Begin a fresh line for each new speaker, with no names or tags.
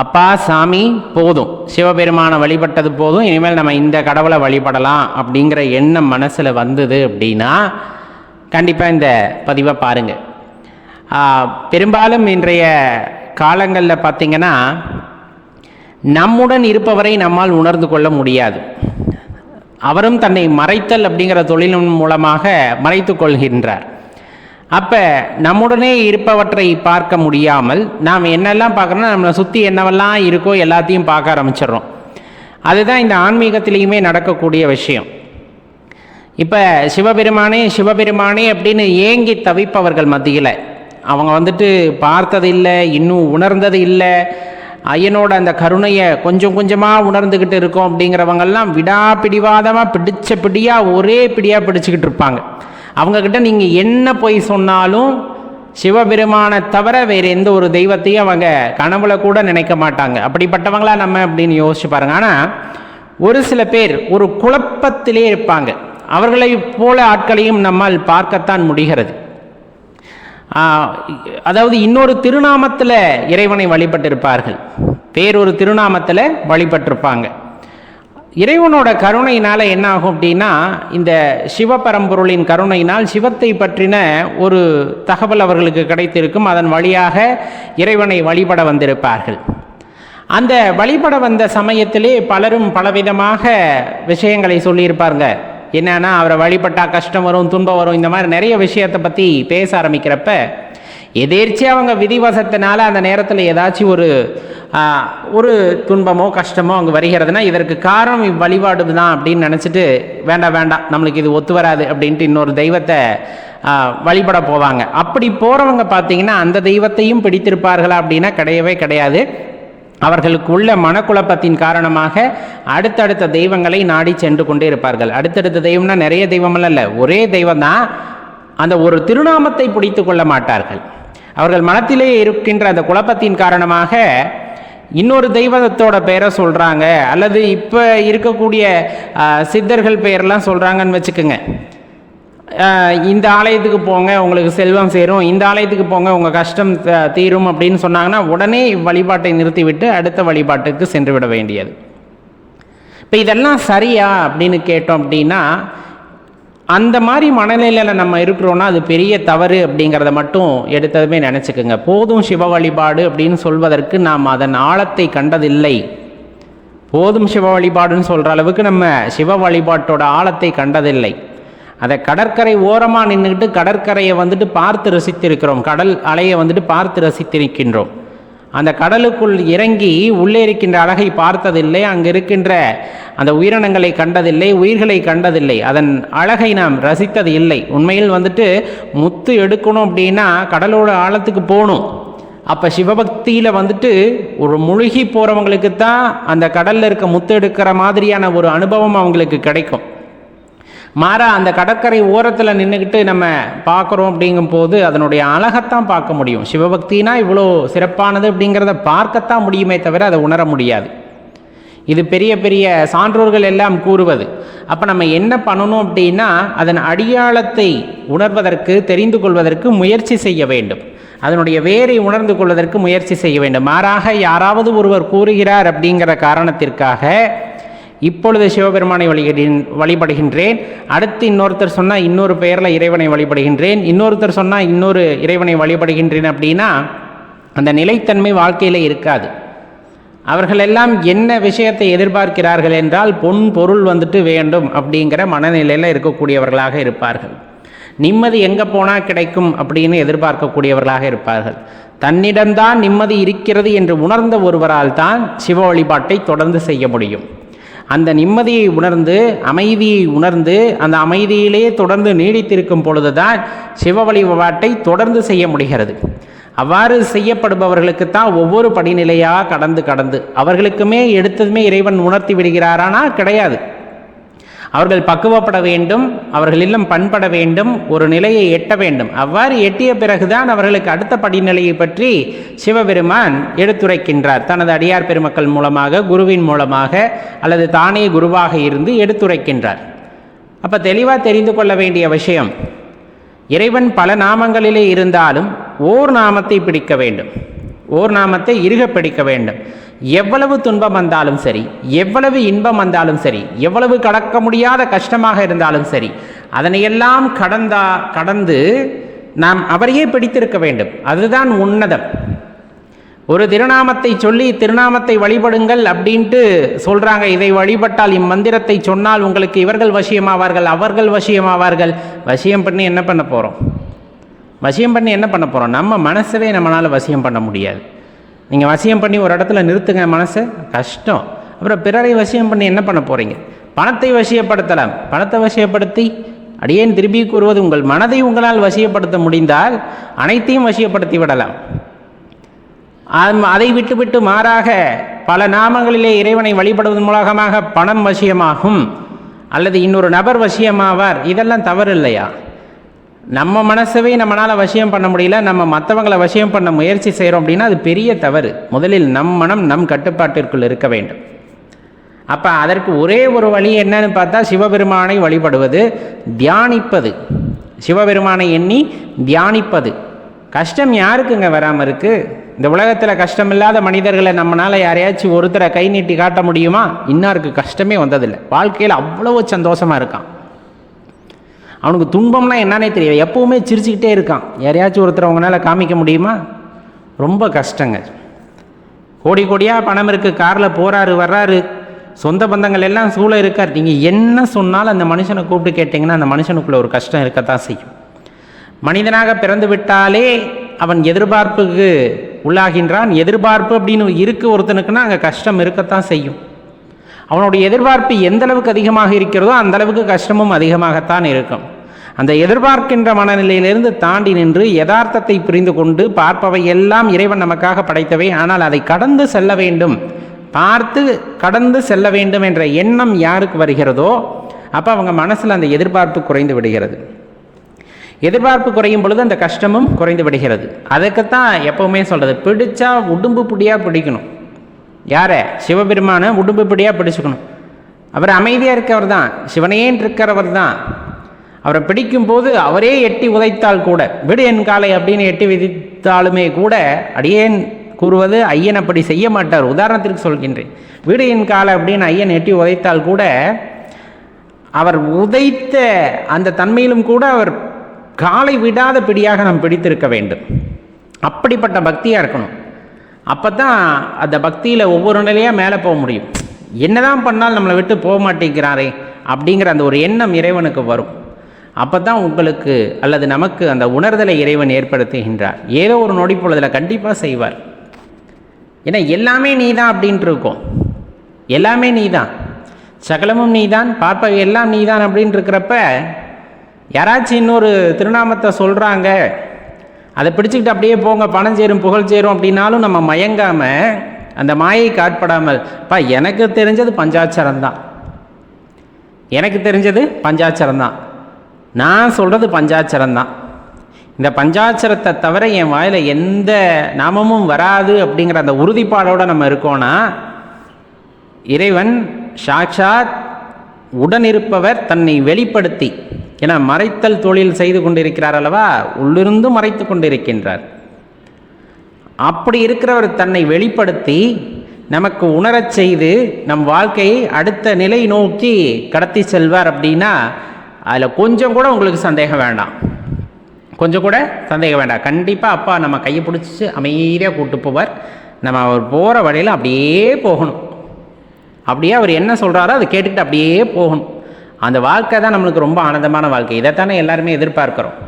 அப்பா சாமி போதும். சிவபெருமானை வழிபட்டது போதும். இனிமேல் நம்ம இந்த கடவுளை வழிபடலாம் அப்படிங்கிற எண்ணம் மனசில் வந்தது அப்படின்னா கண்டிப்பாக இந்த பதிவை பாருங்கள் பெரும்பாலும் இன்றைய காலங்களில் பார்த்தீங்கன்னா நம்முடன் இருப்பவரை நம்மால் உணர்ந்து கொள்ள முடியாது. அவரும் தன்னை மறைத்தல் அப்படிங்கிற தொழிலின் மூலமாக மறைத்து கொள்கின்றார். அப்போ நம்முடனே இருப்பவற்றை பார்க்க முடியாமல் நாம் என்னெல்லாம் பார்க்குறோன்னா நம்மளை சுற்றி என்னவெல்லாம் இருக்கோ எல்லாத்தையும் பார்க்க ஆரம்பிச்சிடுறோம். அதுதான் இந்த ஆன்மீகத்திலையுமே நடக்கக்கூடிய விஷயம். இப்போ சிவபெருமானே சிவபெருமானே அப்படின்னு ஏங்கி தவிப்பவர்கள் மத்தியில் அவங்க வந்துட்டு பார்த்தது இல்லை இன்னும் உணர்ந்தது இல்லை ஐயனோட அந்த கருணையை கொஞ்சம் கொஞ்சமாக உணர்ந்துக்கிட்டு இருக்கோம் அப்படிங்கிறவங்கெல்லாம் விடாப்பிடிவாதமாக பிடிச்ச பிடியாக ஒரே பிடியாக பிடிச்சிக்கிட்டு இருப்பாங்க. அவங்கக்கிட்ட நீங்கள் என்ன போய் சொன்னாலும் சிவபெருமானை தவிர வேறு எந்த ஒரு தெய்வத்தையும் அவங்க கனவுல கூட நினைக்க மாட்டாங்க. அப்படிப்பட்டவங்களா நம்ம அப்படின்னு யோசிச்சு பாருங்க. ஆனால் ஒரு சில பேர் ஒரு குழப்பத்திலே இருப்பாங்க. அவர்களை போல ஆட்களையும் நம்மால் பார்க்கத்தான் முடிகிறது. அதாவது இன்னொரு திருநாமத்தில் இறைவனை வழிபட்டிருப்பார்கள். வேறொரு திருநாமத்தில் வழிபட்டிருப்பாங்க. இறைவனோட கருணையினால் என்ன ஆகும் அப்படின்னா இந்த சிவபரம்பொருளின் கருணையினால் சிவத்தை பற்றின ஒரு தகவல் அவர்களுக்கு கிடைத்திருக்கும். அதன் வழியாக இறைவனை வழிபட வந்திருப்பார்கள். அந்த வழிபட வந்த சமயத்திலே பலரும் பலவிதமாக விஷயங்களை சொல்லியிருப்பாருங்க. என்னன்னா அவரை வழிபட்டால் கஷ்டம் வரும் துன்பம் வரும் இந்த மாதிரி நிறைய விஷயத்தை பற்றி பேச ஆரம்பிக்கிறப்ப எதேர்ச்சியாக அவங்க விதிவசத்தினால அந்த நேரத்தில் ஏதாச்சும் ஒரு ஒரு துன்பமோ கஷ்டமோ அங்கே வருகிறதுனா இதற்கு காரணம் இவ்வழிபாடு தான் அப்படின்னு நினச்சிட்டு வேண்டாம் வேண்டாம் நம்மளுக்கு இது ஒத்து வராது அப்படின்ட்டு இன்னொரு தெய்வத்தை வழிபட போவாங்க. அப்படி போகிறவங்க பார்த்தீங்கன்னா அந்த தெய்வத்தையும் பிடித்திருப்பார்களா அப்படின்னா கிடையவே கிடையாது. அவர்களுக்கு உள்ள மனக்குழப்பத்தின் காரணமாக அடுத்தடுத்த தெய்வங்களை நாடி சென்று கொண்டே இருப்பார்கள். அடுத்தடுத்த தெய்வம்னா நிறைய தெய்வமெல்லாம் இல்லை ஒரே தெய்வம் தான் அந்த ஒரு திருநாமத்தை பிடித்து கொள்ள மாட்டார்கள். அவர்கள் மனத்திலே இருக்கின்ற அந்த குழப்பத்தின் காரணமாக இன்னொரு தெய்வத்தோட பெயரை சொல்கிறாங்க அல்லது இப்போ இருக்கக்கூடிய சித்தர்கள் பெயர்லாம் சொல்கிறாங்கன்னு வச்சுக்கோங்க. இந்த ஆலயத்துக்கு போங்க உங்களுக்கு செல்வம் சேரும் இந்த ஆலயத்துக்கு போங்க உங்கள் கஷ்டம் தீரும் அப்படின்னு சொன்னாங்கன்னா உடனே வழிபாட்டை நிறுத்திவிட்டு அடுத்த வழிபாட்டுக்கு சென்று விட வேண்டியது. இப்போ இதெல்லாம் சரியா அப்படின்னு கேட்டோம் அப்படின்னா அந்த மாதிரி மனநிலையில் நம்ம இருக்கிறோன்னா அது பெரிய தவறு அப்படிங்கிறத மட்டும் எடுத்ததுமே நினச்சிக்கோங்க. போதும் சிவ வழிபாடு அப்படின்னு சொல்வதற்கு நாம் அதன் ஆழத்தை கண்டதில்லை. போதும் சிவ வழிபாடுன்னு சொல்கிற அளவுக்கு நம்ம சிவ வழிபாட்டோட ஆழத்தை கண்டதில்லை. அதை கடற்கரை ஓரமாக நின்றுக்கிட்டு கடற்கரையை வந்துட்டு பார்த்து ரசித்திருக்கிறோம். கடல் அலையை வந்துட்டு பார்த்து ரசித்திருக்கின்றோம். அந்த கடலுக்குள் இறங்கி உள்ளே இருக்கின்ற அழகை பார்த்ததில்லை அங்கே இருக்கின்ற அந்த உயிரினங்களை கண்டதில்லை உயிர்களை கண்டதில்லை. அதன் அழகை நாம் ரசித்தது இல்லை. உண்மையில் வந்துட்டு முத்து எடுக்கணும் அப்படின்னா கடலோட ஆழத்துக்கு போகணும். அப்போ சிவபக்தியில் வந்துட்டு ஒரு முழுகி போகிறவங்களுக்கு தான் அந்த கடலில் இருக்க முத்து எடுக்கிற மாதிரியான ஒரு அனுபவம் அவங்களுக்கு கிடைக்கும். மாறா அந்த கடற்கரை ஓரத்தில் நின்றுக்கிட்டு நம்ம பார்க்குறோம் அப்படிங்கும் போது அதனுடைய அழகத்தான் பார்க்க முடியும். சிவபக்தினா இவ்வளோ சிறப்பானது அப்படிங்கிறத பார்க்கத்தான் முடியுமே தவிர அதை உணர முடியாது. இது பெரிய பெரிய சான்றோர்கள் எல்லாம் கூறுவது. அப்போ நம்ம என்ன பண்ணணும் அப்படின்னா அதன் அடியாளத்தை உணர்வதற்கு தெரிந்து கொள்வதற்கு முயற்சி செய்ய வேண்டும். அதனுடைய வேரை உணர்ந்து கொள்வதற்கு முயற்சி செய்ய வேண்டும். மாறாக யாராவது ஒருவர் கூறுகிறார் அப்படிங்கிற காரணத்திற்காக இப்பொழுது சிவபெருமானை வழிகின் வழிபடுகின்றேன். அடுத்து இன்னொருத்தர் சொன்னால் இன்னொரு பெயரில் இறைவனை வழிபடுகின்றேன். இன்னொருத்தர் சொன்னால் இன்னொரு இறைவனை வழிபடுகின்றேன் அப்படின்னா அந்த நிலைத்தன்மை வாழ்க்கையில் இருக்காது. அவர்கள் எல்லாம் என்ன விஷயத்தை எதிர்பார்க்கிறார்கள் என்றால் பொன் பொருள் வந்துட்டு வேண்டும் அப்படிங்கிற மனநிலையில் இருக்கக்கூடியவர்களாக இருப்பார்கள். நிம்மதி எங்கே போனால் கிடைக்கும் அப்படின்னு எதிர்பார்க்கக்கூடியவர்களாக இருப்பார்கள். தன்னிடம்தான் நிம்மதி இருக்கிறது என்று உணர்ந்த ஒருவரால் தான் சிவ வழிபாட்டை தொடர்ந்து செய்ய முடியும். அந்த நிம்மதியை உணர்ந்து அமைதியை உணர்ந்து அந்த அமைதியிலே தொடர்ந்து நீடித்திருக்கும் பொழுதுதான் சிவ வழிபாட்டை தொடர்ந்து செய்ய முடிகிறது. அவ்வாறு செய்யப்படுபவர்களுக்கு தான் ஒவ்வொரு படிநிலையாக கடந்து கடந்து அவர்களுக்குமே எடுத்ததுமே இறைவன் உணர்த்தி விடுகிறாரானா கிடையாது. அவர்கள் பக்குவப்பட வேண்டும் அவர்கள் இல்லம் பண்பட வேண்டும் ஒரு நிலையை எட்ட வேண்டும். அவ்வாறு எட்டிய பிறகுதான் அவர்களுக்கு அடுத்த படிநிலையை பற்றி சிவபெருமான் எடுத்துரைக்கின்றார். தனது அடியார் பெருமக்கள் மூலமாக குருவின் மூலமாக அல்லது தானே குருவாக இருந்து எடுத்துரைக்கின்றார். அப்போ தெளிவாக தெரிந்து கொள்ள வேண்டிய விஷயம் இறைவன் பல நாமங்களிலே இருந்தாலும் ஓர் நாமத்தை பிடிக்க வேண்டும். ஓர் நாமத்தை இருக பிடிக்க வேண்டும். எவ்வளவு துன்பம் வந்தாலும் சரி எவ்வளவு இன்பம் வந்தாலும் சரி எவ்வளவு கடக்க முடியாத கஷ்டமாக இருந்தாலும் சரி அதனையெல்லாம் கடந்தா கடந்து நாம் அவரையே பிடித்திருக்க வேண்டும். அதுதான் உன்னதம். ஒரு திருநாமத்தை சொல்லி திருநாமத்தை வழிபடுங்கள் அப்படின்ட்டு சொல்கிறாங்க இதை வழிபட்டால் இம்மந்திரத்தை சொன்னால் உங்களுக்கு இவர்கள் வசியமாவார்கள் அவர்கள் வசியமாவார்கள். வசியம் பண்ணி என்ன பண்ண போகிறோம் வசியம் பண்ணி என்ன பண்ண போகிறோம் நம்ம மனசவே நம்மளால் வசியம் பண்ண முடியாது. நீங்கள் வசியம் பண்ணி ஒரு இடத்துல நிறுத்துங்க மனசை. கஷ்டம். அப்புறம் பிறரை வசியம் பண்ணி என்ன பண்ண போகிறீங்க பணத்தை வசியப்படுத்தலாம். பணத்தை வசியப்படுத்தி அடியேன் திரும்பி கூறுவது உங்கள் மனதை உங்களால் வசியப்படுத்த முடிந்தால் அனைத்தையும் வசியப்படுத்தி விடலாம். அதை விட்டுவிட்டு மாறாக பல நாமங்களிலே இறைவனை வழிபடுவதன் மூலமாக பணம் வசியமாகும். அல்லது இன்னொரு நபர் வசியமாவார். இதெல்லாம் தவறு இல்லையா நம்ம மனசவே நம்மளால் வசியம் பண்ண முடியல நம்ம மற்றவங்களை வசியம் பண்ண முயற்சி செய்கிறோம் அப்படின்னா அது பெரிய தவறு. முதலில் நம் மனம் நம் கட்டுப்பாட்டிற்குள் இருக்க வேண்டும். அப்போ அதற்கு ஒரே ஒரு வழி என்னன்னு பார்த்தா சிவபெருமானை வழிபடுவது தியானிப்பது. சிவபெருமானை எண்ணி தியானிப்பது. கஷ்டம் யாருக்குங்க வராமல் இருக்கு? இந்த உலகத்தில் கஷ்டமில்லாத மனிதர்களை நம்மளால் யாரையாச்சும் ஒருத்தரை கை நீட்டி காட்ட முடியுமா? இன்னாருக்கு கஷ்டமே வந்ததில்லை. வாழ்க்கையில் அவ்வளவு சந்தோஷமாக இருக்கான். அவனுக்கு துன்பம்னா என்னன்னே தெரியும் எப்பவுமே சிரிச்சுக்கிட்டே இருக்கான். யாரையாச்சும் ஒருத்தர் அவங்களால காமிக்க முடியுமா? ரொம்ப கஷ்டங்க. கோடி கோடியாக பணம் இருக்குது காரில் போகிறாரு வர்றாரு. சொந்த பந்தங்கள் எல்லாம் சூழ இருக்கார். நீங்கள் என்ன சொன்னாலும் அந்த மனுஷனை கூப்பிட்டு கேட்டிங்கன்னா அந்த மனுஷனுக்குள்ளே ஒரு கஷ்டம் இருக்கத்தான் செய்யும். மனிதனாக பிறந்து விட்டாலே அவன் எதிர்பார்ப்புக்கு உள்ளாகின்றான். எதிர்பார்ப்பு அப்படின்னு இருக்கு ஒருத்தனுக்குன்னா அங்கே கஷ்டம் இருக்கத்தான் செய்யும். அவனுடைய எதிர்பார்ப்பு எந்த அளவுக்கு அதிகமாக இருக்கிறதோ அந்த அளவுக்கு கஷ்டமும் அதிகமாகத்தான் இருக்கும். அந்த எதிர்பார்க்கின்ற மனநிலையிலிருந்து தாண்டி நின்று யதார்த்தத்தை புரிந்து கொண்டு பார்ப்பவை எல்லாம் இறைவன் நமக்காக படைத்தவை. ஆனால் அதை கடந்து செல்ல வேண்டும். பார்த்து கடந்து செல்ல வேண்டும் என்ற எண்ணம் யாருக்கு வருகிறதோ அப்போ அவங்க மனசில் அந்த எதிர்பார்ப்பு குறைந்து விடுகிறது. எதிர்பார்ப்பு குறையும் பொழுது அந்த கஷ்டமும் குறைந்து விடுகிறது. அதுக்குத்தான் எப்பவுமே சொல்கிறது பிடிச்சா உடும்பு பிடியாக பிடிக்கணும். யாரை? சிவபெருமானை உடும்பு பிடியாக பிடிச்சுக்கணும். அவர் அமைதியாக இருக்கவர் தான் சிவனையேன் இருக்கிறவர் தான். அவரை பிடிக்கும்போது அவரே எட்டி உதைத்தால் கூட விடு என் காலை அப்படின்னு எட்டி விதித்தாலுமே கூட அடியேன் கூறுவது ஐயன் அப்படி செய்ய மாட்டார். உதாரணத்திற்கு சொல்கின்றேன். விடு என் காலை அப்படின்னு ஐயன் எட்டி உதைத்தால் கூட அவர் உதைத்த அந்த தன்மையிலும் கூட அவர் காலை விடாத பிடியாக நாம் பிடித்திருக்க வேண்டும். அப்படிப்பட்ட பக்தியாக இருக்கணும். அப்போ தான் அந்த பக்தியில் ஒவ்வொரு நிலையாக மேலே போக முடியும். என்னதான் பண்ணாலும் நம்மளை விட்டு போக மாட்டேங்கிறாரே அப்படிங்கிற அந்த ஒரு எண்ணம் இறைவனுக்கு வரும். அப்போ தான் உங்களுக்கு அல்லது நமக்கு அந்த உணர்தலை இறைவன் ஏற்படுத்துகின்றார். ஏதோ ஒரு நொடி பொழுதில் கண்டிப்பாக செய்வார். ஏன்னா எல்லாமே நீ தான் அப்படின்ட்டு இருக்கோம். எல்லாமே நீ தான் சகலமும் நீ தான் பார்ப்பவை எல்லாம் நீ தான் அப்படின்னு இருக்கிறப்ப யாராச்சும் இன்னொரு திருநாமத்தை சொல்கிறாங்க அதை பிடிச்சிக்கிட்டு அப்படியே போங்க பணம் சேரும் புகழ் சேரும் அப்படின்னாலும் நம்ம மயங்காமல் அந்த மாயைக்கு காட்படாமல் பா எனக்கு தெரிஞ்சது பஞ்சாட்சரம் தான் எனக்கு தெரிஞ்சது பஞ்சாட்சரம் தான் நான் சொல்கிறது பஞ்சாட்சரம் தான். இந்த பஞ்சாட்சரத்தை தவிர என் வாயில் எந்த நாமமும் வராது அப்படிங்கிற அந்த உறுதிப்பாடோடு நம்ம இருக்கோன்னா இறைவன் சாட்சாத் உடனிருப்பவர் தன்னை வெளிப்படுத்தி என மறைத்தல் தொழில் செய்து கொண்டிருக்கிறார் அல்லவா? உள்ளிருந்து மறைத்து கொண்டிருக்கின்றார். அப்படி இருக்கிறவர் தன்னை வெளிப்படுத்தி நமக்கு உணரச் செய்து நம் வாழ்க்கையை அடுத்த நிலை நோக்கி கடத்தி செல்வார் அப்படின்னா அதில் கொஞ்சம் கூட உங்களுக்கு சந்தேகம் வேண்டாம். கொஞ்சம் கூட சந்தேகம் வேண்டாம். கண்டிப்பாக அப்பா நம்ம கையை பிடிச்சி அமைதியாக கூட்டு போவார். நம்ம அவர் போகிற வழியில் அப்படியே போகணும். அப்படியே அவர் என்ன சொல்கிறாரோ அதை கேட்டுக்கிட்டு அப்படியே போகணும். அந்த வாழ்க்கை தான் நம்மளுக்கு ரொம்ப ஆனந்தமான வாழ்க்கை. இதைத்தானே எல்லாருமே எதிர்பார்க்குறோம்.